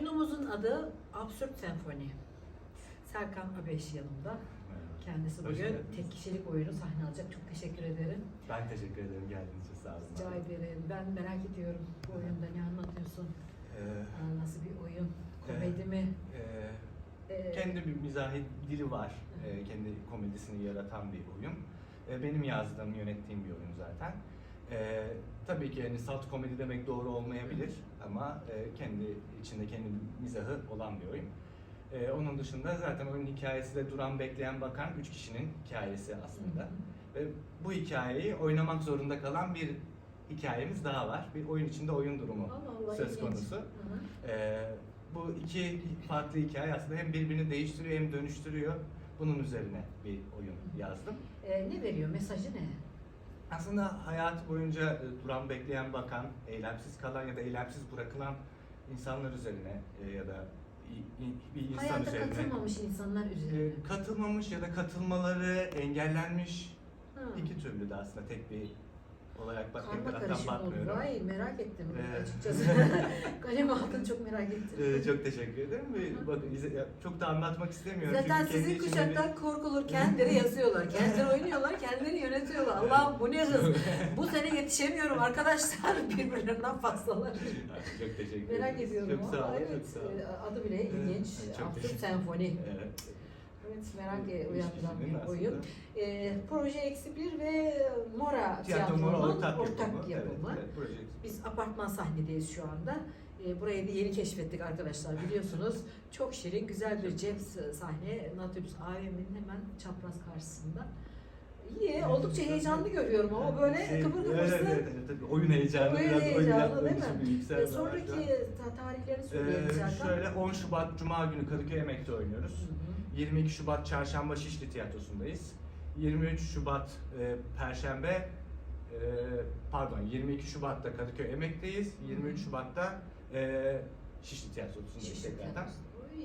oyunumuzun adı Absürt Senfoni. Serkan Abeş yanımda. Kendisi Hoş bugün geldiniz. tek kişilik oyunu sahne alacak. Çok teşekkür ederim. Ben teşekkür ederim geldiğiniz için sağ olun. Rica ederim. Ben merak ediyorum bu oyunda ne anlatıyorsun? Ee, Nasıl bir oyun? Komedi mi? e, Ee, kendi bir mizahi dili var. Ee, kendi komedisini yaratan bir oyun. Ee, benim yazdığım, yönettiğim bir oyun zaten. Ee, tabii ki yani salt komedi demek doğru olmayabilir ama e, kendi içinde kendi mizahı olan bir oyun. Ee, onun dışında zaten oyunun hikayesi de duran, bekleyen, bakan üç kişinin hikayesi aslında. Ve bu hikayeyi oynamak zorunda kalan bir hikayemiz daha var. Bir oyun içinde oyun durumu Allah Allah, söz ilginç. konusu. Hı hı. Ee, bu iki farklı hikaye aslında hem birbirini değiştiriyor hem dönüştürüyor. Bunun üzerine bir oyun yazdım. Ee, ne veriyor? Mesajı ne? Aslında hayat boyunca e, duran, bekleyen, bakan, eylemsiz kalan ya da eylemsiz bırakılan insanlar üzerine e, ya da bir insan Hayata üzerine katılmamış insanlar e, üzerine. katılmamış ya da katılmaları engellenmiş Ha. iki türlü de aslında tek bir olarak bak bir Karma karışık oldu. Vay merak ettim Evet. açıkçası. Kalem aldın çok merak ettim. Ee, çok teşekkür ederim. Ve bakın çok da anlatmak istemiyorum. Zaten sizin kuşaktan korkulur. Kendileri yazıyorlar. Kendileri oynuyorlar. Kendileri yönetiyorlar. Allah'ım bu ne hız. Bu sene yetişemiyorum arkadaşlar. Birbirlerinden fazlalar. bir... çok teşekkür ederim. Merak ediyorum. Çok sağ olun. evet. Çok sağ olun. Adı bile ilginç. Evet, çok Absürt senfoni. Evet. Evet merak e, uyandıran bir oyun. E, Proje Eksi Bir ve Mora Tiyatro Tiyatro'nun ortak, ortak yapımı. yapımı. Evet, evet, proje. Biz apartman sahnedeyiz şu anda. E, burayı da yeni keşfettik arkadaşlar biliyorsunuz. Çok şirin, güzel bir cep sahne. Natürus AVM'nin hemen çapraz karşısında. İyi, oldukça heyecanlı görüyorum ama böyle Şey, kıpır kıpırsın. Evet, evet, evet, tabii. Oyun heyecanı, Oyun biraz oyun heyecanı, yaptığım değil mi? E, sonraki ta- tarihlerini söyleyelim Ee, şöyle 10 Şubat Cuma günü Kadıköy Emek'te oynuyoruz. Hı hı. 22 Şubat Çarşamba Şişli Tiyatrosu'ndayız. 23 Şubat e, Perşembe e, pardon 22 Şubat'ta Kadıköy Emek'teyiz. 23 Şubat'ta e, Şişli Tiyatrosu'ndayız Şişli tekrardan.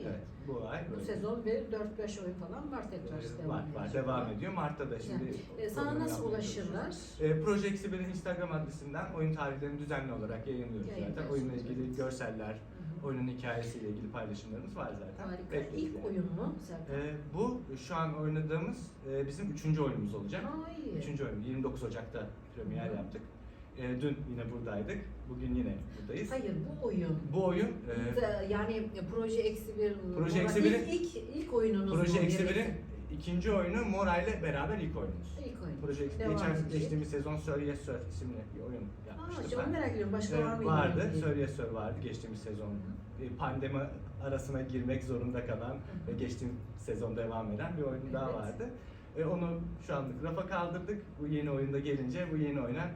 Evet, bu ay Bu böyle. sezon bir 4-5 oyun falan var tekrar Ee, var, var, devam ediyor. Mart'ta da şimdi E, sana programı nasıl ulaşırlar? E, Proje Eksi Bir'in Instagram adresinden oyun tarihlerini düzenli olarak yayınlıyoruz zaten. Yayınlıyorsunuz, Oyunla ilgili görseller, Hı hı. oyunun hikayesiyle ilgili paylaşımlarımız var zaten. Harika. Bekleriz İlk yani. oyun mu? E, bu şu an oynadığımız e, bizim üçüncü oyunumuz olacak. İyi. Üçüncü oyun 29 Ocak'ta premier yaptık. E, dün yine buradaydık. Bugün yine buradayız. Hayır bu oyun. Bu oyun e, Da- yani proje eksi bir. Proje Eksi ilk, Bir'in- ilk, ilk oyununuz Proje? Eksi? Bir'in ikinci oyunu Mora ile beraber ilk oyunumuz. İlk oyun. Proje Devam geçen edecek. geçtiğimiz sezon Sir Yes Sir isimli bir oyun Aa, yapmıştık. çok ben. merak ediyorum. Başka var mıydı? vardı. Sir Yes Sir vardı geçtiğimiz sezon. E, Pandemi arasına girmek zorunda kalan ve geçtiğimiz sezon devam eden bir oyun daha Evet. vardı. E, onu şu anlık rafa kaldırdık. Bu yeni oyunda gelince bu yeni oyuna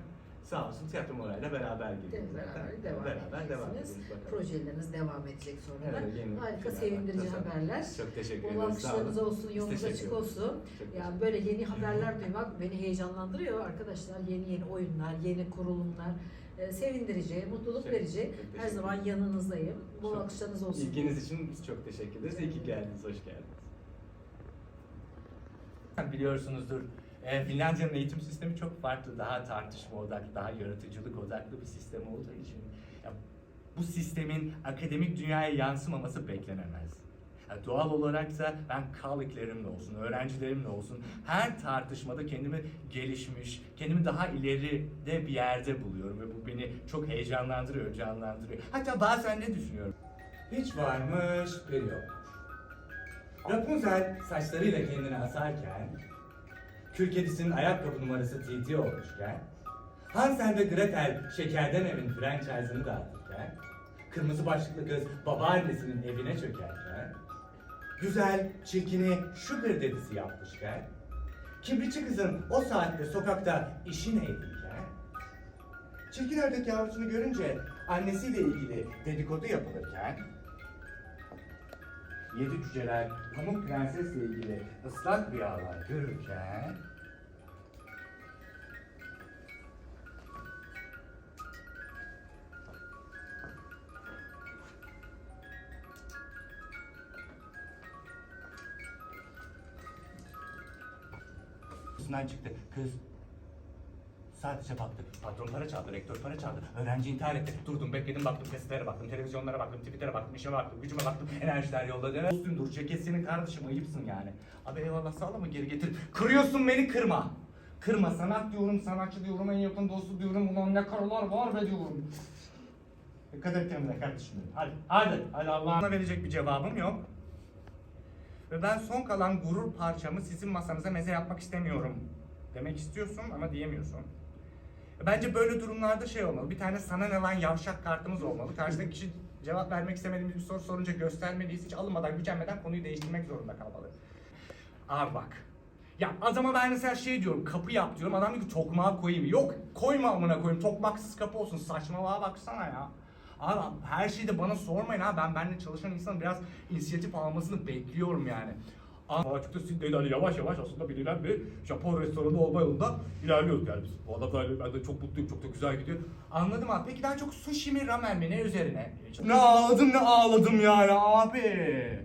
sağ olsun Tiyatro Moray'la beraber zaten. Beraber devam beraber devam edeceksiniz. Projeleriniz devam edecek sonra da. Evet, yeni Harika sevindirici var. Haberler. Çok teşekkür. Sağ alkışlarınız olsun, yolunuz açık olsun. Çok Yani böyle yeni haberler duymak beni heyecanlandırıyor arkadaşlar. Yeni yeni oyunlar, yeni kurulumlar. e, sevindirici, mutluluk Çok- verici. çok Her zaman yanınızdayım. Bol alkışlarınız olsun. İlginiz için biz çok teşekkür ederiz. İyi ki geldiniz, hoş geldiniz. Biliyorsunuzdur, e, Finlandiya'nın eğitim sistemi çok farklı, daha tartışma odaklı, daha yaratıcılık odaklı bir sistem olduğu için ya, bu sistemin akademik dünyaya yansımaması beklenemez. Ya, doğal olarak da ben colleague'lerimle olsun, öğrencilerimle olsun her tartışmada kendimi gelişmiş, kendimi daha ileride bir yerde buluyorum ve bu beni çok heyecanlandırıyor, canlandırıyor. Hatta bazen ne düşünüyorum? Hiç varmış, bir yokmuş. Rapunzel saçlarıyla kendini asarken, kül kedisinin ayakkabı numarası TT olmuşken, Hansel ve Gretel şekerden evin franchise'ını dağıtırken, kırmızı başlıklı kız babaannesinin evine çökerken, güzel, çirkini sugar dedisi yapmışken, kibritçi kızın o saatte sokakta işi neydiyken, çirkin ördek yavrusunu görünce annesiyle ilgili dedikodu yapılırken, Yedi cüceler Pamuk Prenses'le ilgili ıslak rüyalar görürken Üstünden çıktı. Kız Sadece baktık. Patron para çaldı, rektör para çaldı. Öğrenci intihar etti. Durdum, bekledim, baktım, gazetelere baktım, televizyonlara baktım, Twitter'a baktım, işime baktım, gücüme baktım. Enerjiler yolladı. Dostum ceket senin kardeşim, ayıpsın yani. Abi eyvallah sağla mı geri getir. Kırıyorsun beni kırma. Kırma sanat diyorum, sanatçı diyorum, en yakın dostu diyorum. Ulan ne karılar var be diyorum. Dikkat et kendine kardeşim. Hadi, hadi, hadi Allah'ına verecek bir cevabım yok. Ve ben son kalan gurur parçamı sizin masanıza meze yapmak istemiyorum. Demek istiyorsun ama diyemiyorsun. Bence böyle durumlarda şey olmalı. Bir tane sana ne lan yavşak kartımız olmalı. Karşıdaki kişi cevap vermek istemediğimiz bir soru sorunca göstermeliyiz. Hiç alınmadan, gücenmeden konuyu değiştirmek zorunda kalmalı. Abi bak. Ya adama ben mesela şey diyorum, kapı yap diyorum. Adam diyor ki tokmağı koyayım. Yok, koyma amına koyayım. Tokmaksız kapı olsun. Saçmalığa baksana ya. Abi her şeyi de bana sormayın ha. Ben benimle çalışan insanın biraz inisiyatif almasını bekliyorum yani. Açıkçası Sydney'de hani yavaş yavaş aslında bilinen bir Japon restoranı olma yolunda ilerliyoruz yani biz. Bu arada hani ben de çok mutluyum, çok da güzel gidiyor. Anladım abi. Peki daha çok sushi mi, ramen mi, ne üzerine? Ne ağladım ne ağladım yani abi.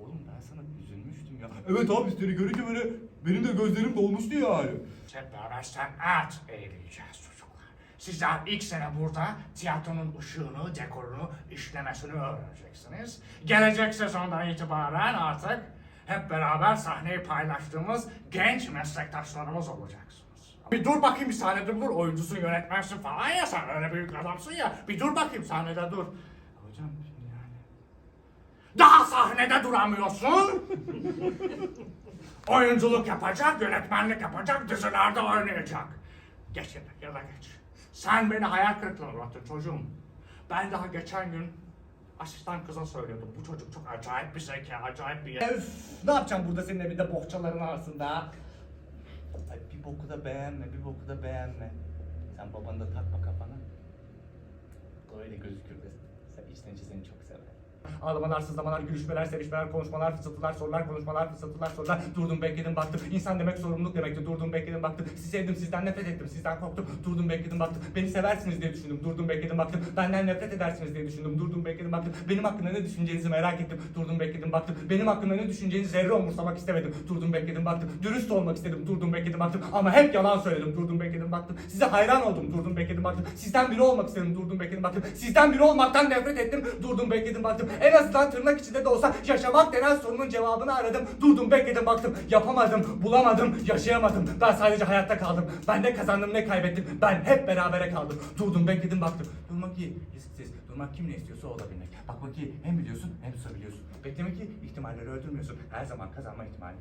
Oğlum ben sana üzülmüştüm ya. Evet abi seni görünce böyle benim de gözlerim dolmuştu yani. Hep beraber sanat eğleyeceğiz çocuklar. Sizler ilk sene burada tiyatronun ışığını, dekorunu, işlemesini öğreneceksiniz. Gelecek sezondan itibaren artık hep beraber sahneyi paylaştığımız genç meslektaşlarımız olacaksınız. Bir dur bakayım bir sahnede dur, oyuncusun, yönetmensin falan ya sen öyle büyük adamsın ya. Bir dur bakayım sahnede dur. Hocam yani. Daha sahnede duramıyorsun. Oyunculuk yapacak, yönetmenlik yapacak, dizilerde oynayacak. Geç ya ya da geç. Sen beni hayal kırıklığına uğrattın çocuğum. Ben daha geçen gün asistan kıza söylüyordum. Bu çocuk çok acayip bir zeka, acayip bir... Öf, ne yapacağım burada senin evinde bohçaların arasında? Ay bir boku da beğenme, bir boku da beğenme. Sen babanı da takma kafana. Öyle gözükür de sen içten içe seni çok sever. Ağlamalar, sızlamalar, gülüşmeler, sevişmeler, konuşmalar, fısıltılar, sorular, konuşmalar, fısıltılar, sorular. Durdum, bekledim, baktım. İnsan demek sorumluluk demekti. Durdum, bekledim, baktım. Sizi sevdim, sizden nefret ettim, sizden korktum. Durdum, bekledim, baktım. Beni seversiniz diye düşündüm. Durdum, bekledim, baktım. Benden nefret edersiniz diye düşündüm. Durdum, bekledim, baktım. Benim hakkında ne düşüneceğinizi merak ettim. Durdum, bekledim, baktım. Benim hakkında ne düşüneceğinizi zerre umursamak istemedim. Durdum, bekledim, baktım. Dürüst olmak istedim. Durdum, bekledim, baktım. Ama hep yalan söyledim. Durdum, bekledim, baktım. Size hayran oldum. Durdum, bekledim, baktım. Sizden biri olmak istedim. Durdum, bekledim, baktım. Sizden biri olmaktan nefret ettim. Durdum, bekledim, baktım. En azından tırnak içinde de olsa yaşamak denen sorunun cevabını aradım. Durdum, bekledim, baktım. Yapamadım, bulamadım, yaşayamadım. Ben sadece hayatta kaldım. Ben ne kazandım ne kaybettim. Ben hep berabere kaldım. Durdum, bekledim, baktım. Durmak iyi, risksiz. Durmak kim ne istiyorsa olabilmek. Bakmak iyi, hem biliyorsun hem sorabiliyorsun. Beklemek iyi, ihtimalleri öldürmüyorsun. Her zaman kazanma ihtimali.